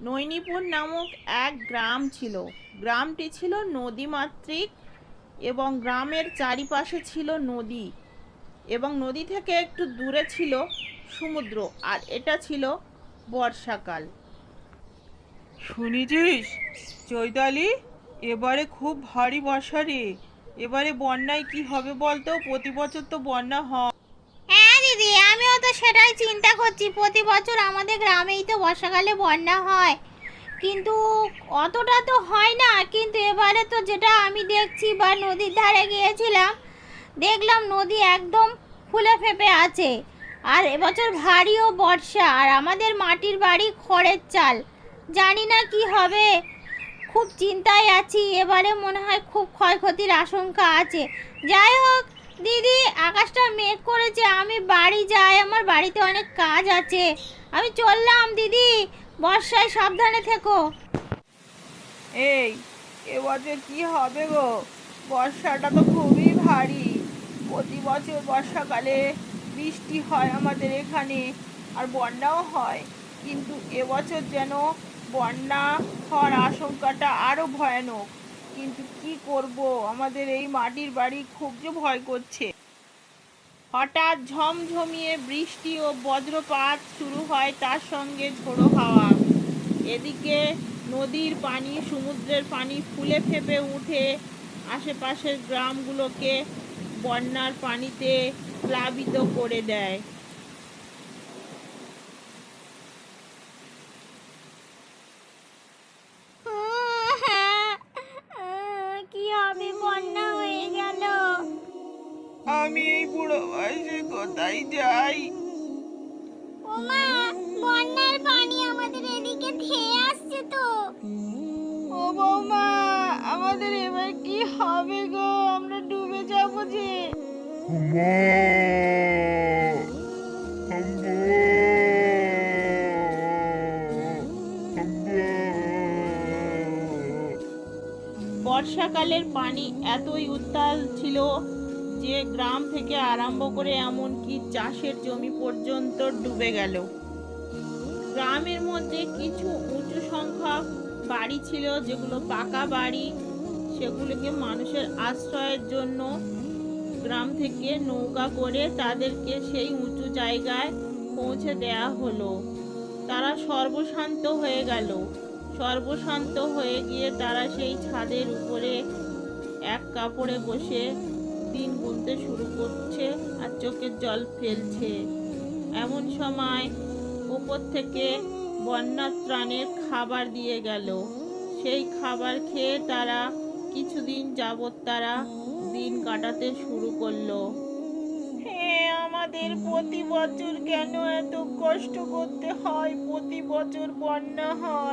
নৈনিপুর নামক এক গ্রাম ছিল। গ্রামটি ছিল নদীমাতৃক এবং গ্রামের চারিপাশে ছিল নদী এবং নদী থেকে একটু দূরে ছিল সমুদ্র আর এটা ছিল বর্ষাকাল। শুনেছিস? চৈতালি, এবারে খুব ভারী বর্ষা রে। এবারে বন্যায় কি হবে বলতো? প্রতি বছর তো বন্যা হয়। সেটাই চিন্তা করছি, প্রতি বছর আমাদের গ্রামেই তো বর্ষাকালে বন্যা হয়। কিন্তু অতটা তো হয় না, কিন্তু এবারে তো যেটা আমি দেখছি বা নদীর ধারে গিয়েছিলাম, দেখলাম নদী একদম ফুলে ফেপে আছে। আর এবছর ভারীও বর্ষা, আর আমাদের মাটির বাড়ি খড়ের চাল। জানি না কি হবে, খুব চিন্তায় আছি, এবারে মনে হয় খুব ক্ষয়ক্ষতির আশঙ্কা আছে। যাই হোক দিদি, আকাশটা মেঘ করেছে, আমি বাড়ি যাই, আমার বাড়িতে অনেক কাজ আছে। আমি চললাম দিদি, বর্ষায় সাবধানে থেকো। এই, এবছর কি হবে গো? বর্ষাটা তো খুবই ভারী। প্রতি বছর বর্ষাকালে বৃষ্টি হয় আমাদের এখানে, আর বন্যাও হয়। কিন্তু এবছর যেন বন্যা হওয়ার আশঙ্কাটা আরও ভয়ানক। কিন্তু কি করব? আমাদের এই মাটির বাড়ি খুব যে ভয় করছে। হঠাৎ ঝমঝমিয়ে বৃষ্টি ও বজ্রপাত শুরু হয় তার সঙ্গে ঝোড়ো হাওয়া। এদিকে নদীর পানি, সমুদ্রের পানি ফুলে ফেপে উঠে আশেপাশের গ্রামগুলোকে বন্যার পানিতে প্লাবিত করে দেয় কি হবে বন্যা হয়ে গেল আমি এই বুড়ো বয়সে কোথায় যাই? ওমা বন্যার পানি আমাদের এদিকে ধেয়ে আসছে তো। ও বৌমা আমাদের এবার কি হবে গো? আমরা ডুবে যাব যে। বর্ষাকালের পানি এতই উত্তাল ছিল যে গ্রাম থেকে আরম্ভ করে এমনকি চাষের জমি পর্যন্ত ডুবে গেল। গ্রামের মধ্যে কিছু উঁচু সংখ্যক বাড়ি ছিল, যেগুলো পাকা বাড়ি। সেগুলোকে মানুষের আশ্রয়ের জন্য গ্রাম থেকে নৌকা করে তাদেরকে সেই উঁচু জায়গায় পৌঁছে দেয়া হলো। তারা সর্বশান্ত হয়ে গেল। সর্বশান্ত হয়ে গিয়ে তারা সেই ছাদের উপরে এক কাপড়ে বসে দিন গুনতে শুরু করছে আর চোখের জল ফেলছে। এমন সময় উপর থেকে বন্যা ত্রাণের খাবার দিয়ে গেল। সেই খাবার খেয়ে তারা কিছুদিন যাবৎ তারা দিন কাটাতে শুরু করল। হে আমাদের প্রতি বছর কেন এত কষ্ট করতে হয়? প্রতি বছর বন্যা হয়।